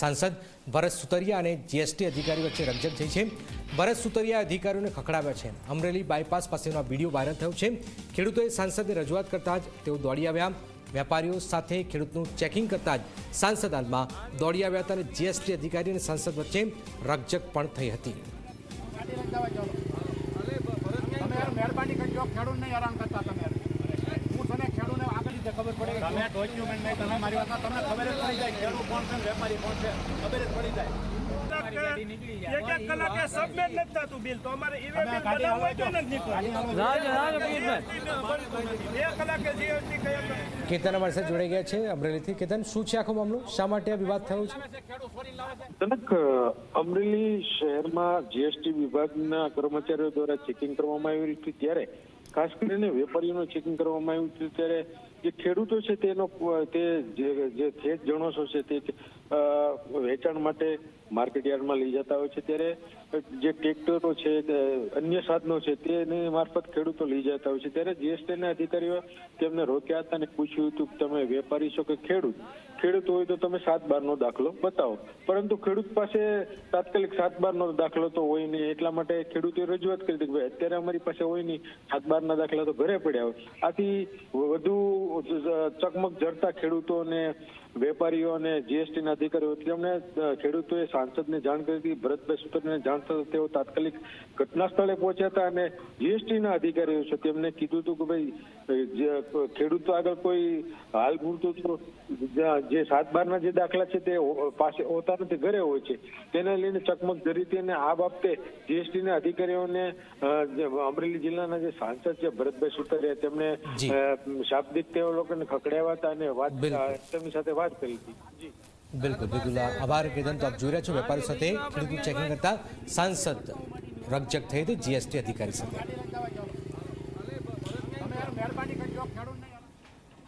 સાંસદ ભરત સુતરિયા અને જીએસટી અધિકારી વચ્ચે રમઝટ થઈ છે. ભરત સુતરિયા અધિકારીઓને ખખડાવ્યા છે. અમરેલી બાયપાસ પાસેનો આ વીડિયો વાયરલ થયો છે. ખેડૂતોએ સાંસદને રજૂઆત કરતા જ તેઓ દોડી આવ્યા. વેપારીઓ સાથે ખેડૂતનું ચેકિંગ કરતા જ સાંસદ હાલમાં દોડી આવ્યા હતા અને જીએસટી અધિકારી અને સાંસદ વચ્ચે રકઝક પણ થઈ હતી તમે યાર. હું તને ખેડૂતને આગળ રીતે ખબર પડે તમે ડોક્યુમેન્ટ નહીં તમે મારી વાત તમને ખબર જ પડી જાય ખેડૂત કોણ છે વેપારી કોણ છે ખબર જ પડી જાય. એક એક કલાકે સબમિટ નથી થતું બિલ તો અમારે ઈ બિલ બનાવવું હોય તો નથી ગાડી બે કલાકે જીએસટી કયા કેતન અમારી સાથે જોડાઈ ગયા છે. અમરેલીથી કેતન શું છે આખો મામલો? શા માટે આ વિવાદ થયો છે? અમરેલી શહેરમાં જીએસટી વિભાગના કર્મચારીઓ દ્વારા ચેકિંગ કરવામાં આવ્યું હતું ત્યારે ખાસ કરીને વેપારીઓનું ચેકિંગ કરવામાં આવ્યું હતું ત્યારે જે ખેડૂતો છે તેનો, તે જે ખેત જણસો છે તે વેચાણ માટે માર્કેટ યાર્ડમાં લઈ જતા હોય છે. ત્યારે જે ટ્રેક્ટરો છે અન્ય સાધનો છે, તેની મારફત ખેડૂતો લઈ જતા હોય છે. ત્યારે જીએસટીના અધિકારીઓ તેમને રોક્યા હતા અને પૂછ્યું હતું કે તમે વેપારી છો કે ખેડૂત? ખેડૂત હોય તો તમે સાત બારનો દાખલો બતાવો. પરંતુ ખેડૂત પાસે તાત્કાલિક સાત બારનો દાખલો તો હોય નહીં. એટલા માટે ખેડૂતોએ રજૂઆત કરી હતી કે ભાઈ, અત્યારે અમારી પાસે હોય નહીં. સાત બારના દાખલા તો ઘરે પડ્યા હોય. આથી વધુ ચકમક જડતા ખેડૂતોને વેપારીઓ અને જીએસટીના અધિકારીઓ તેમણે ખેડૂતોએ સાંસદને જાણ કરી હતી, ભરતભાઈ સુતરને જાણ થતા તેઓ તાત્કાલિક ઘટના સ્થળે પહોંચ્યા હતા અને જીએસટીના અધિકારીઓ છે તેમને કીધું હતું કે ભાઈ ખેડૂતો આગળ કોઈ હાલ પૂરતું જે સાત બારના જે દાખલા છે તે પાસે હોતા નથી, ઘરે હોય છે. તેને લઈને ચકમક જરી હતી અને આ બાબતે જીએસટીના અધિકારીઓને અમરેલી જિલ્લાના જે સાંસદ છે ભરતભાઈ સુતરિયા તેમણે જી. શાબ્દિક તેઓ લોકોને ખકડાવ્યા હતા અને વાત. તેમની સાથે વાત કરી હતી. બિલકુલ બિલકુલ. આભાર કેદન તો આપ જોઈ રહ્યા છો. વેપારીઓ સાથે ખેડૂત ચેકિંગ કરતા સાંસદ રકજક થઈ હતી જીએસટી અધિકારી સાથે.